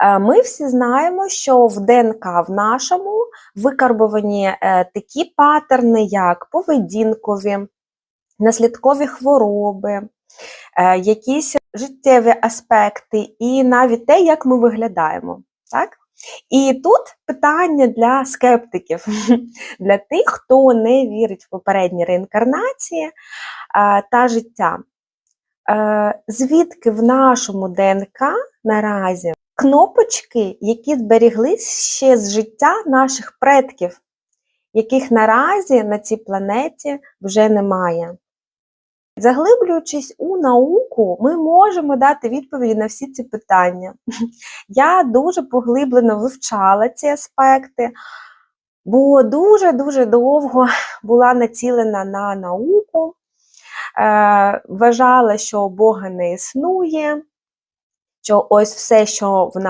Е, Ми всі знаємо, що в ДНК в нашому викарбовані е, такі патерни, як поведінкові, наслідкові хвороби, е, якісь життєві аспекти, і навіть те, як ми виглядаємо. Так? І тут питання для скептиків, для тих, хто не вірить в попередні реінкарнації та життя. Звідки в нашому ДНК наразі кнопочки, які зберіглись ще з життя наших предків, яких наразі на цій планеті вже немає. Заглиблюючись у науку, ми можемо дати відповіді на всі ці питання. Я дуже поглиблено вивчала ці аспекти, бо дуже-дуже довго була націлена на науку, е, вважала, що Бога не існує, що ось все, що в нас